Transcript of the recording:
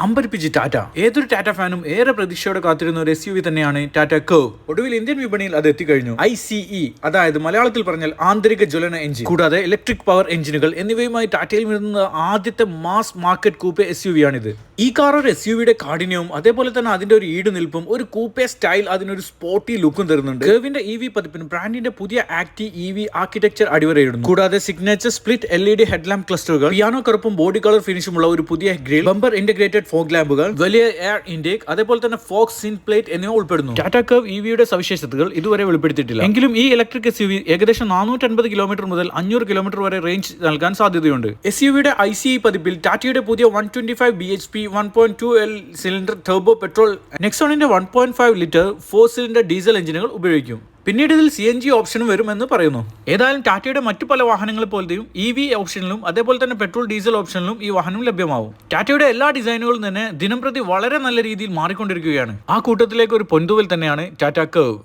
അമ്പരിപ്പിച്ച് ടാറ്റ. ഏതൊരു ടാറ്റ ഫാനും ഏറെ പ്രതീക്ഷയോടെ കാത്തിരുന്ന ഒരു എസ് യു വി തന്നെയാണ് ടാറ്റ കർവ് ഒടുവിൽ ഇന്ത്യൻ വിപണിയിൽ അത് എത്തിക്കഴിഞ്ഞു. ഐ സിഇ അതായത് മലയാളത്തിൽ പറഞ്ഞാൽ ആന്തരിക ജ്വലന എഞ്ചിൻ. കൂടാതെ ഇലക്ട്രിക് പവർ എഞ്ചിനുകൾ എന്നിവയുമായി ടാറ്റയിൽ വരുന്ന ആദ്യത്തെ mass market coupe S U V ആണിത്. ഈ കാർ ഒരു എസ് യു വിയുടെ കാഠിന്യവും അതേപോലെ തന്നെ അതിന്റെ ഒരു ഈട് നിൽപ്പും ഒരു കൂപ്പെ സ്റ്റൈൽ അതിനൊരു സ്പോർട്ടി ലുക്കും തരുന്നുണ്ട്. കർവിന്റെ ഇ വി പതിപ്പിന് ബ്രാൻഡിന്റെ പുതിയ ആക്ടി ഇ വി ആർക്കിടെക്ചർ അടിവരയിടുന്നു. കൂടാതെ signature split L E D headlamp ക്ലസ്റ്ററുകൾ പിയാനോ കറുപ്പും ബോഡി കളർ ഫിനിഷുമുള്ള ഒരു പുതിയ ഗ്രിൽ ബമ്പർ ഇന്റഗ്രേറ്റഡ് ഫോഗ് ലാമ്പുകൾ വലിയ എയർ ഇൻടേക്ക് അതേപോലെ തന്നെ ഫോക്സ് സിൻ പ്ലേറ്റ് എന്നിവ ഉൾപ്പെടുന്നു. ടാറ്റ കർവ് ഇ വിയുടെ സവിശേഷതകൾ ഇതുവരെ വെളിപ്പെടുത്തിയിട്ടില്ല. എങ്കിലും ഈ ഇലക്ട്രിക് എസ് യു വി ഏകദേശം നാനൂറ്റൻപത് കിലോമീറ്റർ മുതൽ അഞ്ഞൂറ് കിലോമീറ്റർ വരെ റേഞ്ച് നൽകാൻ സാധ്യതയുണ്ട്. എസ് യു വിയുടെ ഐ സി പതിപ്പിൽ ടാറ്റയുടെ പുതിയ one twenty five B H P one point two L cylinder turbo petrol നെക്സോണിന്റെ one point five litre four cylinder diesel എഞ്ചിനുകൾ ഉപയോഗിക്കും. പിന്നീട് ഇതിൽ സി എൻ ജി ഓപ്ഷനും വരുമെന്ന് പറയുന്നു. ഏതായാലും ടാറ്റയുടെ മറ്റു പല വാഹനങ്ങളെ പോലെയും ഇ വി ഓപ്ഷനിലും അതേപോലെ തന്നെ പെട്രോൾ ഡീസൽ ഓപ്ഷനിലും ഈ വാഹനം ലഭ്യമാവും. ടാറ്റയുടെ എല്ലാ ഡിസൈനുകളും തന്നെ ദിനംപ്രതി വളരെ നല്ല രീതിയിൽ മാറിക്കൊണ്ടിരിക്കുകയാണ്. ആ കൂട്ടത്തിലേക്ക് ഒരു പൊന്തുവൽ തന്നെയാണ് ടാറ്റ കർവ്.